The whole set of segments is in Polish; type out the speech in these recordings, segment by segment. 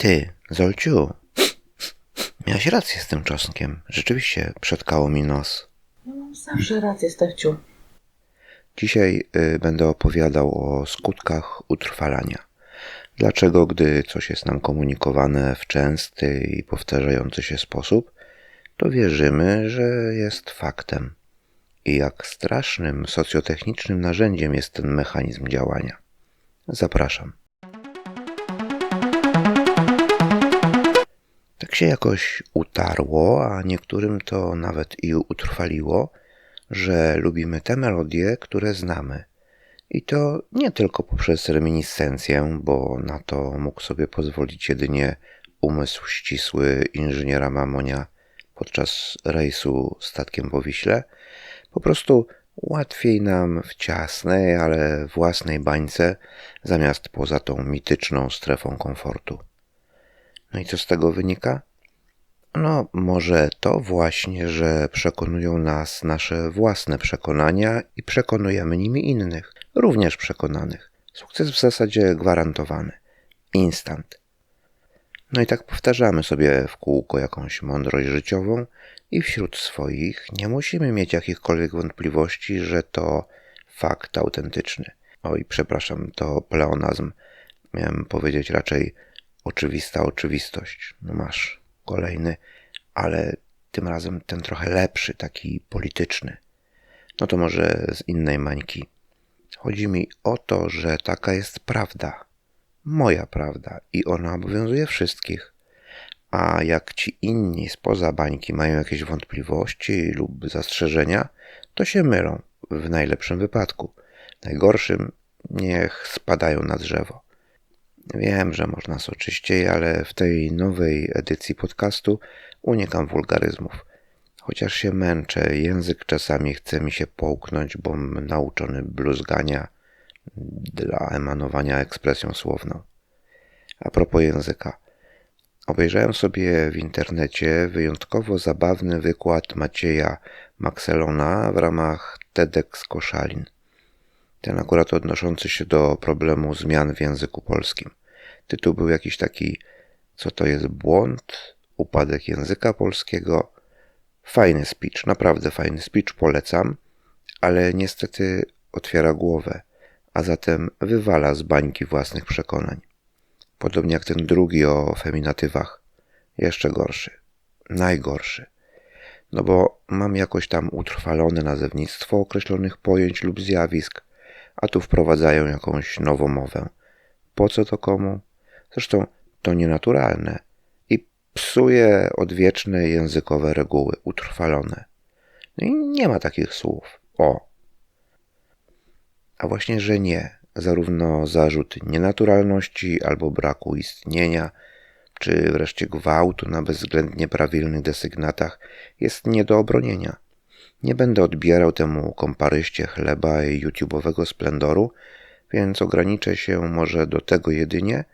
Ty, Zolciu, miałaś rację z tym czosnkiem. Rzeczywiście przetkało mi nos. Mam zawsze rację, Stefciu. Dzisiaj y, będę opowiadał o skutkach utrwalania. Dlaczego, gdy coś jest nam komunikowane w częsty i powtarzający się sposób, to wierzymy, że jest faktem. I jak strasznym socjotechnicznym narzędziem jest ten mechanizm działania. Zapraszam. Tak się jakoś utarło, a niektórym to nawet i utrwaliło, że lubimy te melodie, które znamy. I to nie tylko poprzez reminiscencję, bo na to mógł sobie pozwolić jedynie umysł ścisły inżyniera Mamonia podczas rejsu statkiem po Wiśle. Po prostu łatwiej nam w ciasnej, ale własnej bańce, zamiast poza tą mityczną strefą komfortu. No i co z tego wynika? No, może to właśnie, że przekonują nas nasze własne przekonania i przekonujemy nimi innych, również przekonanych. Sukces w zasadzie gwarantowany. Instant. No i tak powtarzamy sobie w kółko jakąś mądrość życiową i wśród swoich nie musimy mieć jakichkolwiek wątpliwości, że to fakt autentyczny. Oj, przepraszam, to pleonazm. Miałem powiedzieć raczej oczywista oczywistość. No masz kolejny, ale tym razem ten trochę lepszy, taki polityczny. No to może z innej mańki. Chodzi mi o to, że taka jest prawda. Moja prawda i ona obowiązuje wszystkich. A jak ci inni spoza bańki mają jakieś wątpliwości lub zastrzeżenia, to się mylą w najlepszym wypadku. W najgorszym niech spadają na drzewo. Wiem, że można soczyściej, ale w tej nowej edycji podcastu unikam wulgaryzmów. Chociaż się męczę, język czasami chce mi się połknąć, bom nauczony bluzgania dla emanowania ekspresją słowną. A propos języka. Obejrzałem sobie w internecie wyjątkowo zabawny wykład Macieja Maxelona w ramach TEDx Koszalin. Ten akurat odnoszący się do problemu zmian w języku polskim. Tytuł był jakiś taki, co to jest błąd, upadek języka polskiego. Fajny speech, naprawdę fajny speech, polecam, ale niestety otwiera głowę, a zatem wywala z bańki własnych przekonań. Podobnie jak ten drugi o feminatywach. Jeszcze gorszy. Najgorszy. No bo mam jakoś tam utrwalone nazewnictwo określonych pojęć lub zjawisk, a tu wprowadzają jakąś nową mowę. Po co to komu? Zresztą to nienaturalne i psuje odwieczne językowe reguły, utrwalone. No i nie ma takich słów. O. A właśnie, że nie. Zarówno zarzut nienaturalności albo braku istnienia, czy wreszcie gwałtu na bezwzględnie prawilnych desygnatach jest nie do obronienia. Nie będę odbierał temu komparyście chleba i YouTube'owego splendoru, więc ograniczę się może do tego jedynie,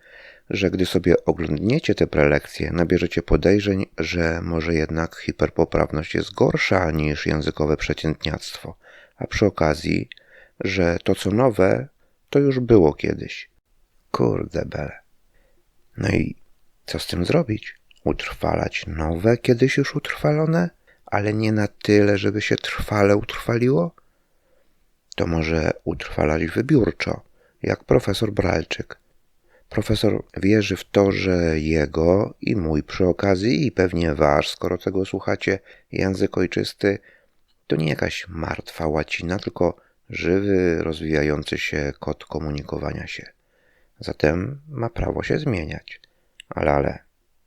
że gdy sobie oglądniecie te prelekcje, nabierzecie podejrzeń, że może jednak hiperpoprawność jest gorsza niż językowe przeciętniactwo, a przy okazji, że to co nowe, to już było kiedyś. Kurde bele. No i co z tym zrobić? Utrwalać nowe, kiedyś już utrwalone, ale nie na tyle, żeby się trwale utrwaliło? To może utrwalać wybiórczo, jak profesor Bralczyk – Profesor wierzy w to, że jego i mój przy okazji, i pewnie wasz, skoro tego słuchacie, język ojczysty to nie jakaś martwa łacina, tylko żywy, rozwijający się kod komunikowania się. Zatem ma prawo się zmieniać. Ale, ale,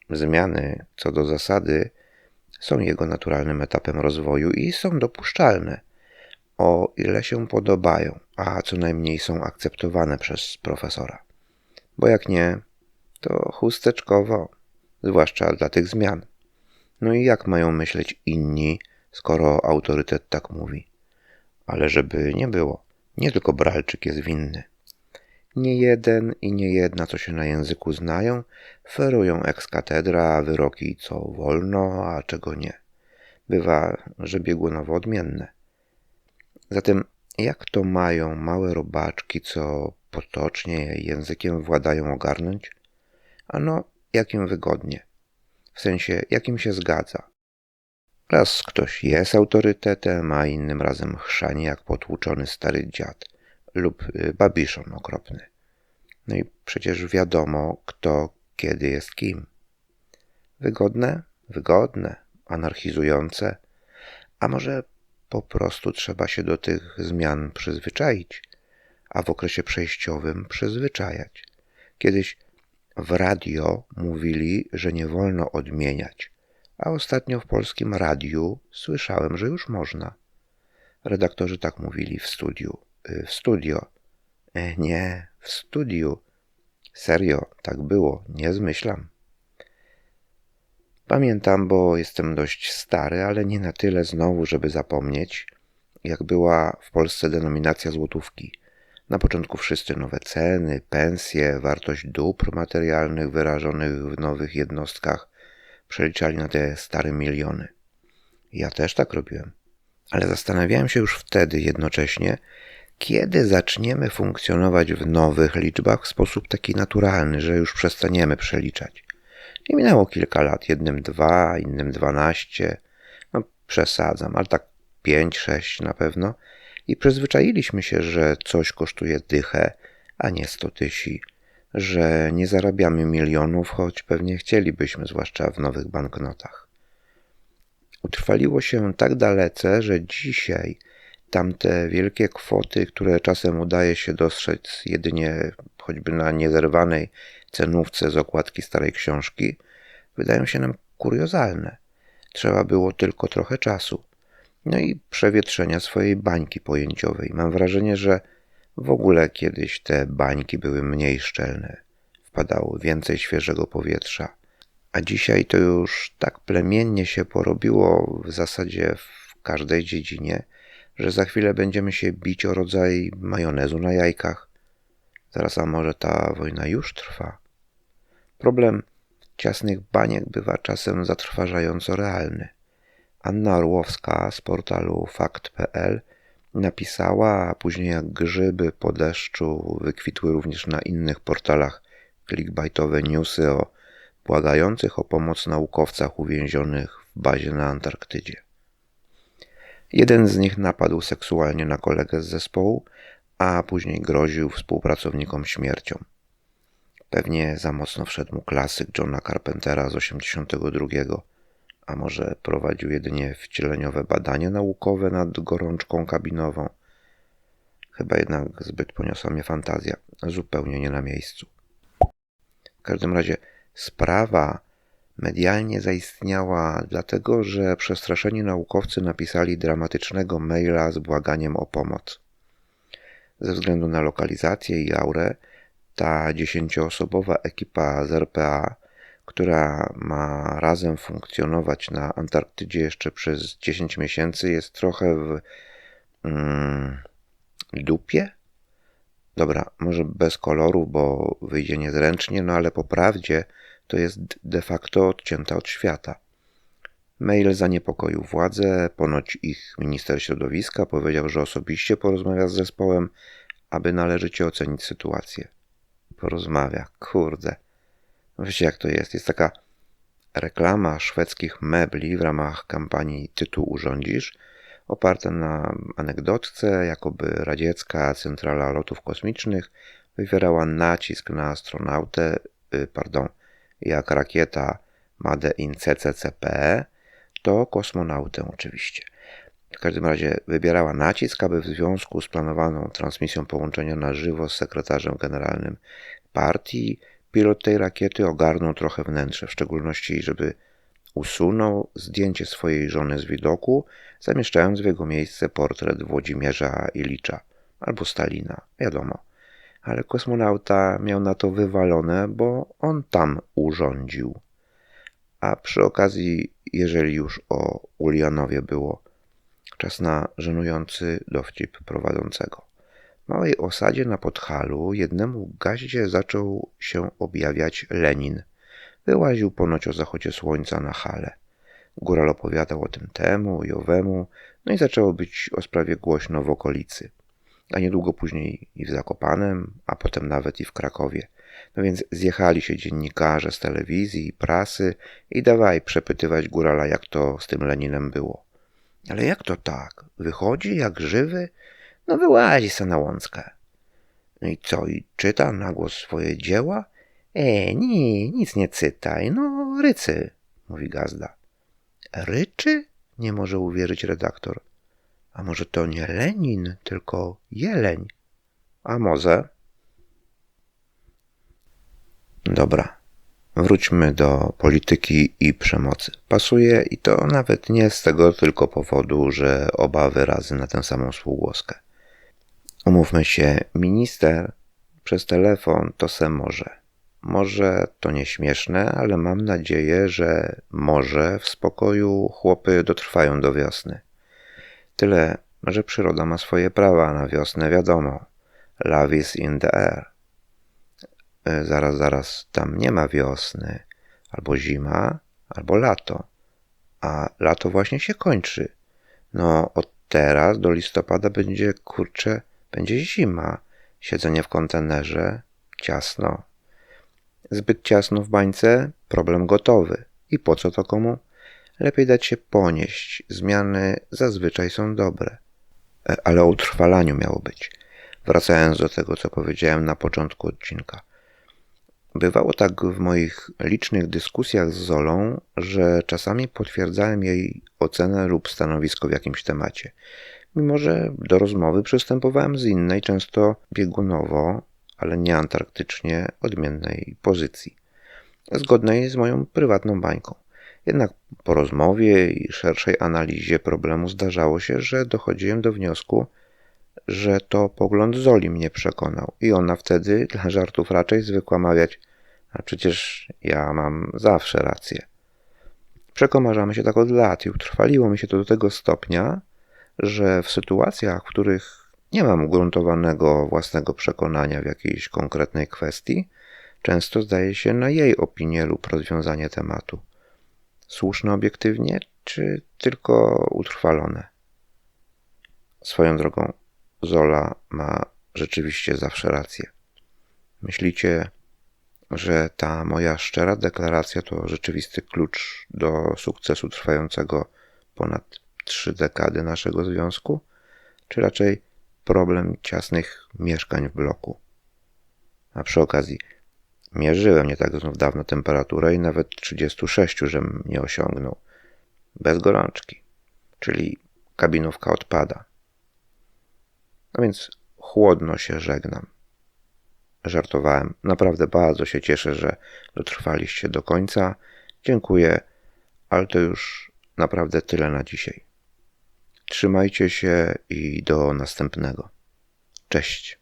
zmiany co do zasady są jego naturalnym etapem rozwoju i są dopuszczalne, o ile się podobają, a co najmniej są akceptowane przez profesora bo jak nie, to chusteczkowo, zwłaszcza dla tych zmian. No i jak mają myśleć inni, skoro autorytet tak mówi? Ale żeby nie było, nie tylko Bralczyk jest winny. Nie jeden i nie jedna, co się na języku znają, ferują ex katedra wyroki, co wolno, a czego nie. Bywa, że biegunowo odmienne. Zatem jak to mają małe robaczki, co potocznie językiem władają ogarnąć? Ano, jakim wygodnie, w sensie jakim się zgadza. Raz ktoś jest autorytetem, a innym razem chrzani jak potłuczony stary dziad lub y, babiszon okropny. No i przecież wiadomo, kto kiedy jest kim. Wygodne? Wygodne, anarchizujące. A może po prostu trzeba się do tych zmian przyzwyczaić, a w okresie przejściowym przyzwyczajać. Kiedyś w radio mówili, że nie wolno odmieniać, a ostatnio w polskim radiu słyszałem, że już można. Redaktorzy tak mówili w studiu. W studio. E, Nie, w studiu. Serio, tak było, nie zmyślam. Pamiętam, bo jestem dość stary, ale nie na tyle znowu, żeby zapomnieć, jak była w Polsce denominacja złotówki. Na początku wszyscy nowe ceny, pensje, wartość dóbr materialnych wyrażonych w nowych jednostkach przeliczali na te stare miliony. Ja też tak robiłem. Ale zastanawiałem się już wtedy jednocześnie, kiedy zaczniemy funkcjonować w nowych liczbach w sposób taki naturalny, że już przestaniemy przeliczać. I minęło kilka lat, jednym dwa, innym dwanaście, no przesadzam, ale tak pięć, sześć na pewno. I przyzwyczailiśmy się, że coś kosztuje dychę, a nie sto tysi, że nie zarabiamy milionów, choć pewnie chcielibyśmy, zwłaszcza w nowych banknotach. Utrwaliło się tak dalece, że dzisiaj tamte wielkie kwoty, które czasem udaje się dostrzec jedynie choćby na niezerwanej cenówce z okładki starej książki, wydają się nam kuriozalne. Trzeba było tylko trochę czasu. No i przewietrzenia swojej bańki pojęciowej. Mam wrażenie, że w ogóle kiedyś te bańki były mniej szczelne. Wpadało więcej świeżego powietrza. A dzisiaj to już tak plemiennie się porobiło w zasadzie w każdej dziedzinie, że za chwilę będziemy się bić o rodzaj majonezu na jajkach. Zaraz, a może ta wojna już trwa? Problem ciasnych baniek bywa czasem zatrważająco realny. Anna Orłowska z portalu fakt.pl napisała, a później jak grzyby po deszczu wykwitły również na innych portalach clickbaitowe newsy o błagających o pomoc naukowcach uwięzionych w bazie na Antarktydzie. Jeden z nich napadł seksualnie na kolegę z zespołu, a później groził współpracownikom śmiercią. Pewnie za mocno wszedł mu klasyk Johna Carpentera z 82, a może prowadził jedynie wcieleniowe badania naukowe nad gorączką kabinową. Chyba jednak zbyt poniosła mnie fantazja, zupełnie nie na miejscu. W każdym razie sprawa medialnie zaistniała dlatego, że przestraszeni naukowcy napisali dramatycznego maila z błaganiem o pomoc. Ze względu na lokalizację i aurę, ta dziesięcioosobowa ekipa z RPA, która ma razem funkcjonować na Antarktydzie jeszcze przez 10 miesięcy, jest trochę w mm, dupie. Dobra, może bez koloru, bo wyjdzie niezręcznie, no ale po prawdzie to jest de facto odcięta od świata. Mail zaniepokoił władze, ponoć ich minister środowiska powiedział, że osobiście porozmawia z zespołem, aby należycie ocenić sytuację. Porozmawia, kurde. Wiecie jak to jest? Jest taka reklama szwedzkich mebli w ramach kampanii Tytuł urządzisz, oparta na anegdotce, jakoby radziecka centrala lotów kosmicznych wywierała nacisk na astronautę, y, pardon, jak rakieta Made in CCCP, to kosmonautę oczywiście. W każdym razie wybierała nacisk, aby w związku z planowaną transmisją połączenia na żywo z sekretarzem generalnym partii pilot tej rakiety ogarnął trochę wnętrze, w szczególności żeby usunął zdjęcie swojej żony z widoku, zamieszczając w jego miejsce portret Włodzimierza Ilicza albo Stalina, wiadomo. Ale kosmonauta miał na to wywalone, bo on tam urządził. A przy okazji, jeżeli już o Ulianowie było, czas na żenujący dowcip prowadzącego. W małej osadzie na Podhalu jednemu gaździe zaczął się objawiać Lenin. Wyłaził ponoć o zachodzie słońca na hale. Góral opowiadał o tym temu i owemu, no i zaczęło być o sprawie głośno w okolicy. A niedługo później i w Zakopanem, a potem nawet i w Krakowie. No więc zjechali się dziennikarze z telewizji i prasy i dawaj przepytywać górala, jak to z tym Leninem było. Ale jak to tak? Wychodzi jak żywy? No wyłazi se na łąckę. No i co, i czyta na głos swoje dzieła? E, nie, nic nie cytaj, no rycy, mówi gazda. Ryczy? Nie może uwierzyć redaktor. A może to nie Lenin, tylko jeleń? A może? Dobra, wróćmy do polityki i przemocy. Pasuje i to nawet nie z tego tylko powodu, że oba wyrazy na tę samą spółgłoskę. Umówmy się, minister przez telefon to se może. Może to nieśmieszne, ale mam nadzieję, że może w spokoju chłopy dotrwają do wiosny. Tyle, że przyroda ma swoje prawa na wiosnę, wiadomo. Love is in the air. E, Zaraz, zaraz, tam nie ma wiosny. Albo zima, albo lato. A lato właśnie się kończy. No, od teraz do listopada będzie, kurczę, będzie zima. Siedzenie w kontenerze, ciasno. Zbyt ciasno w bańce, problem gotowy. I po co to komu? Lepiej dać się ponieść. Zmiany zazwyczaj są dobre. E, Ale o utrwalaniu miało być. Wracając do tego, co powiedziałem na początku odcinka. Bywało tak w moich licznych dyskusjach z Zolą, że czasami potwierdzałem jej ocenę lub stanowisko w jakimś temacie. Mimo, że do rozmowy przystępowałem z innej, często biegunowo, ale nie antarktycznie odmiennej pozycji, zgodnej z moją prywatną bańką. Jednak po rozmowie i szerszej analizie problemu zdarzało się, że dochodziłem do wniosku, że to pogląd Zoli mnie przekonał i ona wtedy dla żartów raczej zwykła mawiać, a przecież ja mam zawsze rację. Przekomarzamy się tak od lat i utrwaliło mi się to do tego stopnia, że w sytuacjach, w których nie mam ugruntowanego własnego przekonania w jakiejś konkretnej kwestii, często zdaje się na jej opinię lub rozwiązanie tematu. Słuszne obiektywnie, czy tylko utrwalone? Swoją drogą, Zola ma rzeczywiście zawsze rację. Myślicie, że ta moja szczera deklaracja to rzeczywisty klucz do sukcesu trwającego ponad trzy dekady naszego związku, czy raczej problem ciasnych mieszkań w bloku? A przy okazji, mierzyłem nie tak znów dawno temperaturę i nawet 36, żem nie osiągnął. Bez gorączki, czyli kabinówka odpada. No więc chłodno się żegnam. Żartowałem. Naprawdę bardzo się cieszę, że dotrwaliście do końca. Dziękuję, ale to już naprawdę tyle na dzisiaj. Trzymajcie się i do następnego. Cześć.